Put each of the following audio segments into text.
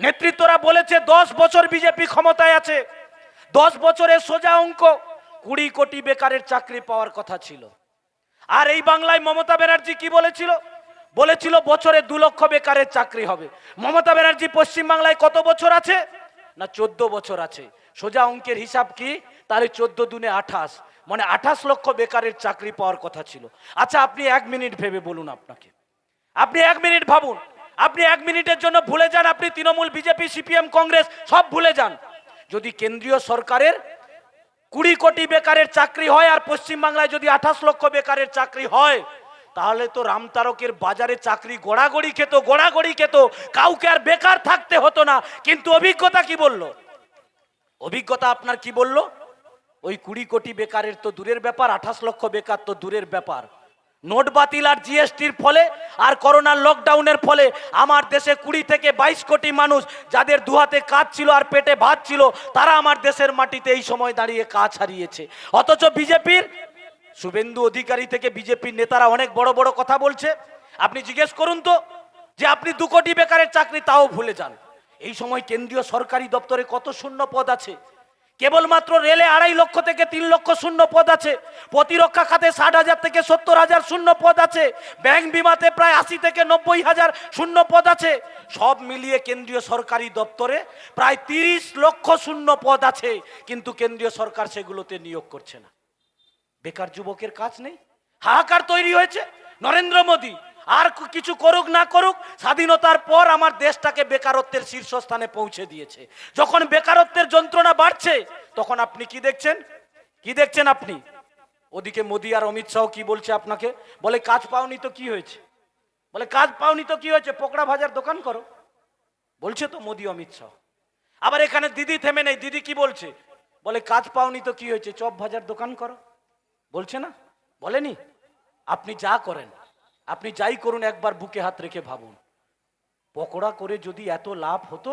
নেতৃত্বরা বলেছে দশ বছর বিজেপি ক্ষমতায় আছে। দশ বছরের সোজা অঙ্ক, কুড়ি কোটি বেকারের চাকরি পাওয়ার কথা ছিল। আর এই বাংলায় মমতা ব্যানার্জি কি বলেছিল? বলেছিল বছরে দু লক্ষ বেকারের চাকরি হবে। মমতা ব্যানার্জি পশ্চিমবাংলায় কত বছর আছে? না, চোদ্দ বছর আছে। সোজা অঙ্কের হিসাব কি? তাহলে চোদ্দ দুনে আঠাশ। মানে আঠাশ লক্ষ বেকারের চাকরি পাওয়ার কথা ছিল। আচ্ছা আপনি এক মিনিট ভেবে বলুন আপনাকে। আপনি এক মিনিট ভাবুন। আপনি এক মিনিটের জন্য ভুলে যান, আপনি তৃণমূল, বিজেপি, সিপিএম, কংগ্রেস, সব ভুলে যান। যদি কেন্দ্রীয় সরকারের কুড়ি কোটি বেকারের চাকরি হয় আর পশ্চিমবাংলায় যদি আঠাশ লক্ষ বেকারের চাকরি হয়, তাহলে তো রামতারকের বাজারে চাকরি গোড়াগড়ি খেত গোড়াগড়ি খেত। কাউকে আর বেকার থাকতে হতো না। কিন্তু অভিজ্ঞতা কি বলল? অভিজ্ঞতা আপনার কি বলল? ওই কুড়ি কোটি বেকারের তো দূরের ব্যাপার, আঠাশ লক্ষ বেকার তো দূরের ব্যাপার। নোট বাতিল আর জিএসটির ফলে আর করোনার লকডাউনের ফলে আমার দেশে কুড়ি থেকে বাইশ কোটি মানুষ যাদের দুহাতে কাজ ছিল আর পেটে ভাত ছিল, তারা আমার দেশের মাটিতে এই সময় দাঁড়িয়ে কাজ হারিয়েছে। অথচ বিজেপির, শুভেন্দু অধিকারী থেকে বিজেপির নেতারা অনেক বড় বড় কথা বলছে। আপনি জিজ্ঞেস করুন তো, যে আপনি দু কোটি বেকারের চাকরি তাও ভুলে যান। এই সময় কেন্দ্রীয় সরকারি দপ্তরে কত শূন্য পদ আছে? কেবলমাত্র রেলে আড়াই লক্ষ থেকে তিন লক্ষ শূন্য পদ আছে। প্রতিরক্ষা খাতে ষাট হাজার থেকে সত্তর হাজার শূন্য পদ আছে। ব্যাংক বিমাতে প্রায় আশি থেকে নব্বই হাজার শূন্য পদ আছে। সব মিলিয়ে কেন্দ্রীয় সরকারি দপ্তরে প্রায় তিরিশ লক্ষ শূন্য পদ আছে। কিন্তু কেন্দ্রীয় সরকার সেগুলোতে নিয়োগ করছে না। বেকার যুবকের কাজ নেই। হাহাকার তৈরি হয়েছে। নরেন্দ্র মোদী আর কিছু করুক, না করুক, স্বাধীনতার পর আমার দেশটাকে বেকারত্বের শীর্ষস্থানে পৌঁছে দিয়েছে। যখন বেকারত্বের যন্ত্রণা বাড়ছে, তখন আপনি কি দেখছেন? কি দেখছেন আপনি? ওদিকে মোদী আর অমিত শাহ কি বলছে আপনাকে? বলে, কাজ পাওনি তো কি হয়েছে? বলে, কাজ পাওনি তো কি হয়েছে? পকড়া ভাজার দোকান করো। বলছে তো মোদী, অমিত শাহ। আবার এখানে দিদি থেমে নেই, দিদি কি বলছে? বলে, কাজ পাওনি তো কি হয়েছে? চপ ভাজার দোকান করো। বলছে না? বলেনি? আপনি যা করেন আপনি যাই করুন, একবার বুকে হাত রেখে ভাবুন। পকোড়া করে যদি এত লাভ হতো,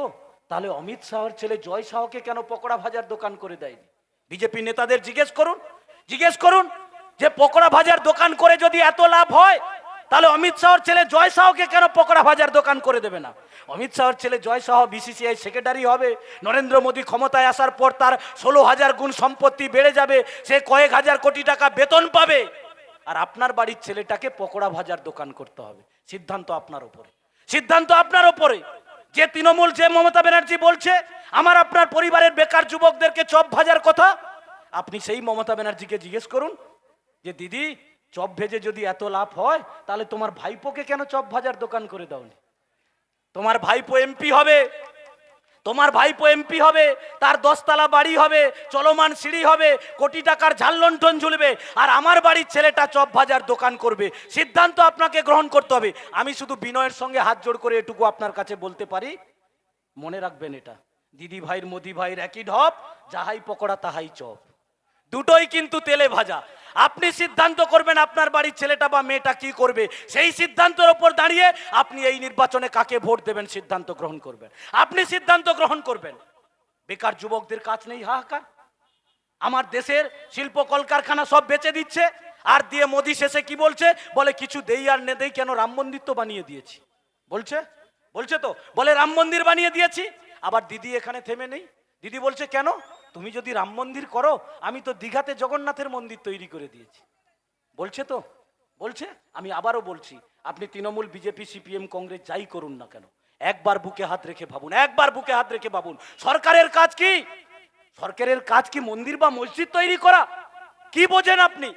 তাহলে অমিত শাহর ছেলে জয় শাহকে কেন পকোড়া ভাজার দোকান করে দেয়নি? বিজেপি নেতাদের জিজ্ঞেস করুন জিজ্ঞেস করুন যে পকোড়া ভাজার দোকান করে যদি এত লাভ হয়, তাহলে অমিত শাহর ছেলে জয় শাহকে কেন পকোড়া ভাজার দোকান করে দেবে না? অমিত শাহর ছেলে জয় শাহ বিসিসিআই সেক্রেটারি হবে, নরেন্দ্র মোদী ক্ষমতায় আসার পর তার ষোলো হাজার গুণ সম্পত্তি বেড়ে যাবে, সে কয়েক হাজার কোটি টাকা বেতন পাবে। আর আপনার বাড়ির ছেলেটাকে পকোড়া ভাজার দোকান করতে হবে। সিদ্ধান্ত আপনার উপরে। সিদ্ধান্ত আপনার উপরে। যে তৃণমূল, যে মমতা ব্যানার্জি বলছে, আমার আপনার পরিবারের বেকার যুবকদেরকে চপ ভাজার কথা, আপনি সেই মমতা ব্যানার্জিকে জিজ্ঞেস করুন যে, দিদি, চপ ভেজে যদি এত লাভ হয়, তাহলে তোমার ভাইপোকে কেন চপ ভাজার দোকান করে দাওনি? তোমার ভাইপো এমপি হবে তোমার ভাইপো এমপি হবে, তার দশতলা বাড়ি হবে, চলমান সিঁড়ি হবে, কোটি টাকার ঝাল্লন্ঠন ঝুলবে, আর আমার বাড়ির ছেলেটা চপ ভাজার দোকান করবে। সিদ্ধান্ত আপনাকে গ্রহণ করতে হবে। আমি শুধু বিনয়ের সঙ্গে হাত জোড় করে এটুকু আপনার কাছে বলতে পারি। মনে রাখবেন এটা। দিদি ভাইয়ের মোদি ভাইয়ের একই ঢপ, যাহাই পকোড়া তাহাই চপ। দুটোই কিন্তু তেলে ভাজা। আপনি সিদ্ধান্ত করবেন আপনার বাড়ির ছেলেটা বা মেয়েটা কি করবে। সেই সিদ্ধান্তের ওপর দাঁড়িয়ে আপনি এই নির্বাচনে কাকে ভোট দেবেন সিদ্ধান্ত গ্রহণ করবেন। আপনি সিদ্ধান্ত গ্রহণ করবেন। বেকার যুবকদের কাজ নেই, হাহাকার। আমার দেশের শিল্প কলকারখানা সব বেচে দিচ্ছে। আর দিয়ে মোদি শেষে কি বলছে? বলে, কিছু দেই আর নে দেই কেন রাম মন্দির তো বানিয়ে দিয়েছি। বলছে? বলছে তো? বলে, রাম মন্দির বানিয়ে দিয়েছি। আবার দিদি এখানে থেমে নেই। দিদি বলছে, কেন? তুমি যদি রাম মন্দির করো, আমি তো দীঘাতে জগন্নাথের মন্দির তৈরি করে দিয়েছি। বলছে তো? বলছে? আমি আবারও বলছি, আপনি তৃণমূল, বিজেপি, সিপিএম, কংগ্রেস যাই করুন না কেন। একবার বুকে হাত রেখে ভাবুন, একবার বুকে হাত রেখে ভাবুন, সরকারের কাজ কি? সরকারের কাজ কি মন্দির বা মসজিদ তৈরি করা? কি বোঝেন আপনি?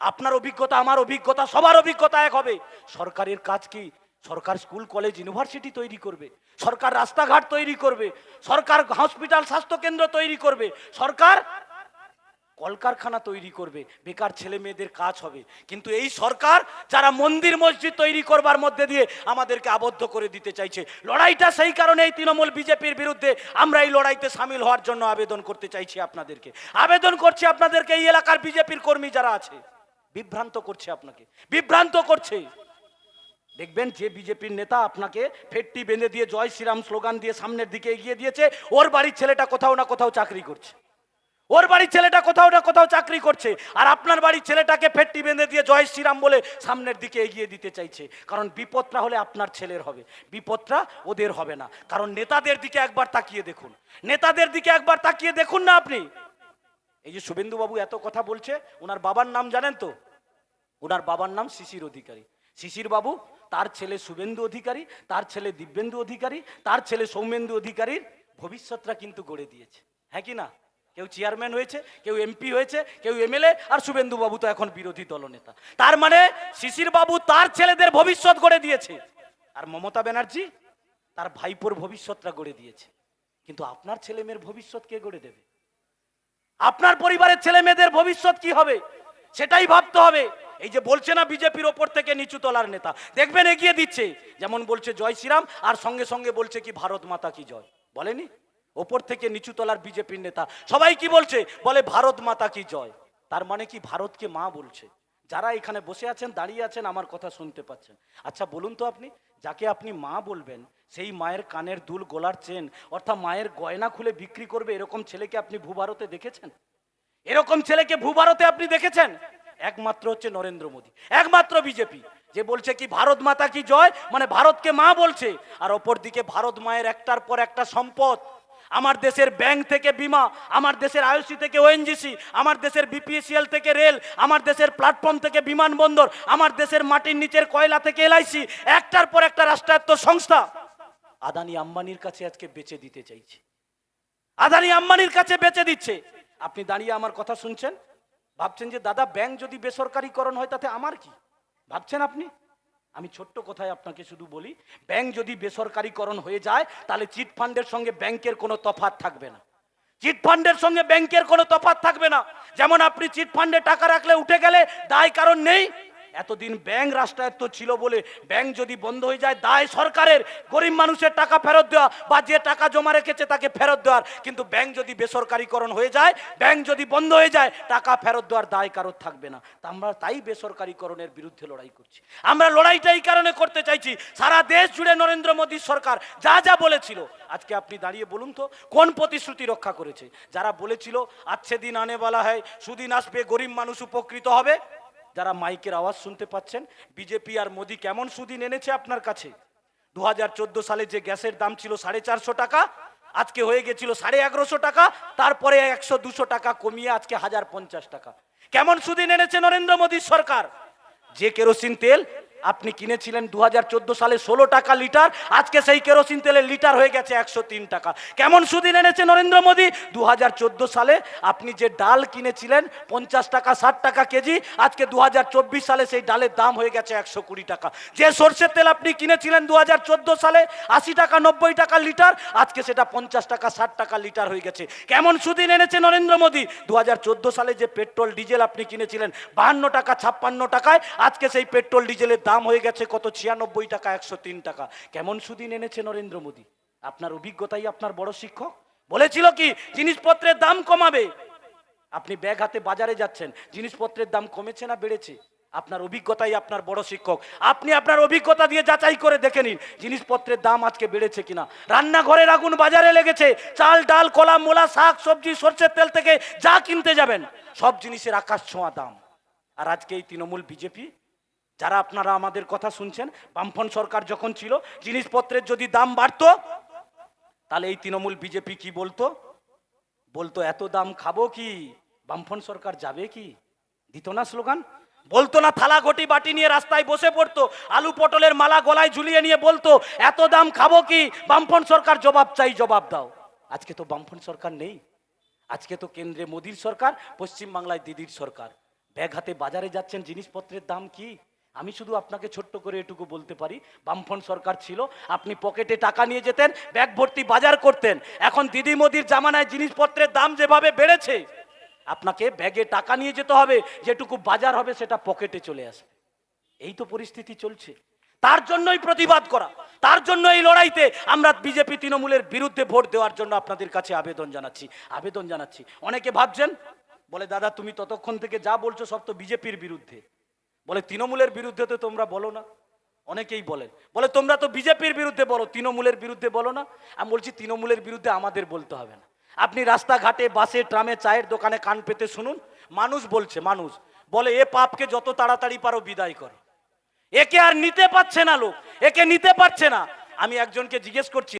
আপনার অভিজ্ঞতা, আমার অভিজ্ঞতা, সবার অভিজ্ঞতা এক হবে। সরকারের কাজ কি? সরকার স্কুল, কলেজ, ইউনিভার্সিটি তৈরি করবে। সরকার রাস্তাঘাট তৈরি করবে, সরকার হসপিটাল স্বাস্থ্যকেন্দ্র তৈরি করবে, সরকার কলকারখানা তৈরি করবে, বেকার ছেলে মেয়েদের কাজ হবে। কিন্তু এই সরকার যারা মন্দির মসজিদ তৈরি করবার মধ্যে দিয়ে আমাদেরকে আবদ্ধ করে দিতে চাইছে, লড়াইটা সেই কারণে এই তৃণমূল বিজেপির বিরুদ্ধে আমরা এই লড়াইতে সামিল হওয়ার জন্য আবেদন করতে চাইছি আপনাদেরকে। আবেদন করছি আপনাদেরকে এই এলাকার বিজেপির কর্মী যারা আছে, বিভ্রান্ত করছে আপনাকে, বিভ্রান্ত করছে। দেখবেন যে বিজেপির নেতা আপনাকে ফেটটি বেঁধে দিয়ে জয় শ্রীরাম স্লোগান দিয়ে সামনের দিকে এগিয়ে দিয়েছে, ওর বাড়ির ছেলেটা কোথাও না কোথাও চাকরি করছে। ওর বাড়ির ছেলেটা কোথাও না কোথাও চাকরি করছে আর আপনার বাড়ির ছেলেটাকে ফেটটি বেঁধে দিয়ে জয় শ্রীরাম বলে সামনের দিকে এগিয়ে দিতে চাইছে। কারণ বিপদটা হলে আপনার ছেলের হবে, বিপদটা ওদের হবে না। কারণ নেতাদের দিকে একবার তাকিয়ে দেখুন, নেতাদের দিকে একবার তাকিয়ে দেখুন না আপনি। এই যে শুভেন্দু বাবু এত কথা বলছে, ওনার বাবার নাম জানেন তো? ওনার বাবার নাম শিশির অধিকারী। শিশির বাবু তার ছেলে শুভেন্দু অধিকারী, তার ছেলে দিব্যেন্দু অধিকারী, তার ছেলে সৌমেন্দু অধিকারীর ভবিষ্যৎটা কিন্তু গড়ে দিয়েছে। হ্যাঁ কি না? কেউ চেয়ারম্যান হয়েছে, কেউ এমপি হয়েছে, কেউ এমএলএ আর শুভেন্দু বাবু তো এখন বিরোধী দলনেতা। তার মানে শিশির বাবু তার ছেলেদের ভবিষ্যৎ গড়ে দিয়েছে। আর মমতা ব্যানার্জি তার ভাইপোর ভবিষ্যৎটা গড়ে দিয়েছে। কিন্তু আপনার ছেলে মেয়ের ভবিষ্যৎ কে গড়ে দেবে? আপনার পরিবারের ছেলে মেয়েদের ভবিষ্যৎ কি হবে? সেটাই ভাবতে হবে। এই যে বলছে না বিজেপির ওপর থেকে নিচু তলার নেতা, দেখবেন এগিয়ে দিচ্ছে। যেমন বলছে জয় শ্রীরাম, আর সঙ্গে সঙ্গে বলছে কি ভারত মাতা কি জয়। বলেনি? ওপর থেকে নিচু তলার বিজেপির নেতা। সবাই কি বলছে? বলে ভারত মাতা কি জয়। তার মানে কি ভারতকে মা বলছে। যারা এখানে বসে আছেন, দাঁড়িয়ে আছেন, আমার কথা শুনতে পাচ্ছেন। আচ্ছা বলুন তো আপনি, যাকে আপনি মা বলবেন, সেই মায়ের কানের দুল গোলার চেন, অর্থাৎ মায়ের গয়না খুলে বিক্রি করবে এরকম ছেলেকে আপনি ভূভারতে দেখেছেন? এরকম ছেলেকে ভূভারতে আপনি দেখেছেন? একমাত্র হচ্ছে নরেন্দ্র মোদী, একমাত্র বিজেপি। যে বলছে কি, ভারত মাতা কি জয়? মানে ভারতকে মা বলছে। আর অপর দিকে ভারত মায়ের একটার পর একটা সম্পদ। আমার দেশের ব্যাংক থেকে বিমা, আমার দেশের আইওসি থেকে ওএনজিসি, আমার দেশের বিপিএসিএল থেকে রেল, আমার দেশের প্ল্যাটফর্ম থেকে বিমানবন্দর, আমার দেশের মাটির নিচের কয়লা থেকে এলআইসি একটার পর একটা রাষ্ট্রায়ত্ত সংস্থা। আদানি আম্বানির কাছে আজকে বেচে দিতে চাইছে। আদানি আম্বানির কাছে বেচে দিচ্ছে। আপনি দাঁড়িয়ে আমার কথা শুনছেন? ভাবছেন যে, দাদা ব্যাংক যদি বেসরকারিকরণ হয়, তাতে আমার কি? ভাবছেন আপনি? আমি ছোট্ট কথায় আপনাকে শুধু বলি ব্যাংক যদি বেসরকারিকরণ হয়ে যায়, তাহলে চিট ফান্ডের সঙ্গে ব্যাংকের কোনো তফাত থাকবে না। চিট ফান্ডের সঙ্গে ব্যাংকের কোনো তফাত থাকবে না। যেমন আপনি চিট ফান্ডে টাকা রাখলে উঠে গেলে দায় কারণ নেই এতদিন ব্যাংক রাষ্ট্রায়ত্ত ছিল বলে ব্যাংক যদি বন্ধ হয়ে যায়, দায় সরকারের। গরিব মানুষের টাকা ফেরত দেওয়া বা যে টাকা জমা রেখেছে তাকে ফেরত দেওয়ার। কিন্তু ব্যাংক যদি বেসরকারিকরণ হয়ে যায়, ব্যাংক যদি বন্ধ হয়ে যায়, টাকা ফেরত দেওয়ার দায় কারোর থাকবে না। তা আমরা তাই বেসরকারিকরণের বিরুদ্ধে লড়াই করছি। আমরা লড়াইটা এই কারণে করতে চাইছি, সারা দেশ জুড়ে নরেন্দ্র মোদী সরকার যা যা বলেছিল। আজকে আপনি দাঁড়িয়ে বলুন তো, কোন প্রতিশ্রুতি রক্ষা করেছে? যারা বলেছিল আচ্ছে দিন আনে বলা হয় সুদিন আসবে, গরিব মানুষ উপকৃত হবে। যারা মাইকের আওয়াজ শুনতে পাচ্ছেন বিজেপি আর মোদি কেমন সুদিন এনেছে আপনার কাছে? দু হাজার চোদ্দ সালে যে গ্যাসের দাম ছিল সাড়ে চারশো টাকা, আজকে হয়ে গেছিল সাড়ে এগারোশো টাকা, তারপরে একশো দুশো টাকা কমিয়ে আজকে হাজার পঞ্চাশ টাকা। কেমন সুদিন এনেছে নরেন্দ্র মোদীর সরকার? যে কেরোসিন তেল আপনি কিনেছিলেন দু হাজার চোদ্দ সালে ষোলো টাকা লিটার, আজকে সেই কেরোসিন তেলের লিটার হয়ে গেছে একশো তিন টাকা। কেমন সুদিন এনেছে নরেন্দ্র মোদী? দু হাজার চোদ্দ সালে আপনি যে ডাল কিনেছিলেন, পঞ্চাশ টাকা, ষাট টাকা কেজি, আজকে দু হাজার চব্বিশ সালে সেই ডালের দাম হয়ে গেছে একশো কুড়ি টাকা। যে সর্ষের তেল আপনি কিনেছিলেন দু হাজার চোদ্দ সালে, আশি টাকা, নব্বই টাকা লিটার, আজকে সেটা পঞ্চাশ টাকা, ষাট টাকা লিটার হয়ে গেছে। কেমন সুদিন এনেছে নরেন্দ্র মোদী? দু হাজার চোদ্দ সালে যে পেট্রোল, ডিজেল আপনি কিনেছিলেন, বাহান্ন টাকা, ছাপ্পান্ন টাকায়, আজকে সেই পেট্রোল, ডিজেলের দাম হয়ে গেছে কত? ছিয়ানব্বই টাকা, একশো তিন টাকা। কেমন সুদিন এনেছে নরেন্দ্র মোদী? আপনার অভিজ্ঞতাই আপনার বড় শিক্ষক। বলেছিল কি, জিনিসপত্রের দাম কমাবে। আপনি ব্যাগ হাতে বাজারে যাচ্ছেন, জিনিসপত্রের দাম কমেছে না বেড়েছে? আপনার অভিজ্ঞতাই আপনার বড় শিক্ষক। আপনি আপনার অভিজ্ঞতা দিয়ে যাচাই করে দেখে নিন, জিনিসপত্রের দাম আজকে বেড়েছে কিনা। রান্নাঘরের আগুন বাজারে লেগেছে। চাল, ডাল, কলা, মোলা, শাক, সবজি, সর্ষের তেল থেকে যা কিনতে যাবেন, সব জিনিসের আকাশ ছোঁয়া দাম। আর আজকে এই তৃণমূল বিজেপি যারা আপনারা আমাদের কথা শুনছেন বামফন সরকার যখন ছিল, জিনিসপত্রের যদি দাম বাড়তো, তাহলে এই তৃণমূল বিজেপি কি বলতো? বলতো, এত দাম খাব কি? বামফন সরকার যাবে কি? দিত না স্লোগান। বলতো না, থালা ঘটি বাটি নিয়ে রাস্তায় বসে পড়তো, আলু পটলের মালা গলায় ঝুলিয়ে নিয়ে বলতো, এত দাম খাব কি? বামফন সরকার জবাব চাই, জবাব দাও। আজকে তো বামফন সরকার নেই। আজকে তো কেন্দ্রে মোদির সরকার পশ্চিম বাংলায় দিদির সরকার। ব্যাগ হাতে বাজারে যাচ্ছেন, জিনিসপত্রের দাম কি? আমি শুধু আপনাকে ছোট্ট করে এটুকু বলতে পারি, বামফ্রন্ট সরকার ছিল, আপনি পকেটে টাকা নিয়ে যেতেন, ব্যাগ ভর্তি বাজার করতেন। এখন দিদি মোদির জামানায় জিনিসপত্রের দাম যেভাবে বেড়েছে, আপনাকে ব্যাগে টাকা নিয়ে যেতে হবে, যেটুকু বাজার হবে সেটা পকেটে চলে আসবে। এই তো পরিস্থিতি চলছে। তার জন্যই প্রতিবাদ করা, তার জন্য এই লড়াইতে আমরা বিজেপি তৃণমূলের বিরুদ্ধে ভোট দেওয়ার জন্য আপনাদের কাছে আবেদন জানাচ্ছি আবেদন জানাচ্ছি। অনেকে ভাবছেন, বলে দাদা তুমি ততক্ষণ থেকে যা বলছো সব তো বিজেপির বিরুদ্ধে। বলে, তৃণমূলের বিরুদ্ধে তো তোমরা বলো না। অনেকেই বলেন বলে, তোমরা তো বিজেপির বিরুদ্ধে বলো, তৃণমূলের বিরুদ্ধে বলো না? আমি বলছি, তৃণমূলের বিরুদ্ধে আমাদের বলতে হবে না। আপনি রাস্তাঘাটে, বাসে, ট্রামে, চায়ের দোকানে কান পেতে শুনুন, মানুষ বলছে, মানুষ, বলে, এ পাপকে যত তাড়াতাড়ি পারো বিদায় করো। একে আর নিতে পারছে না লোক, একে নিতে পারছে না। আমি একজনকে জিজ্ঞেস করছি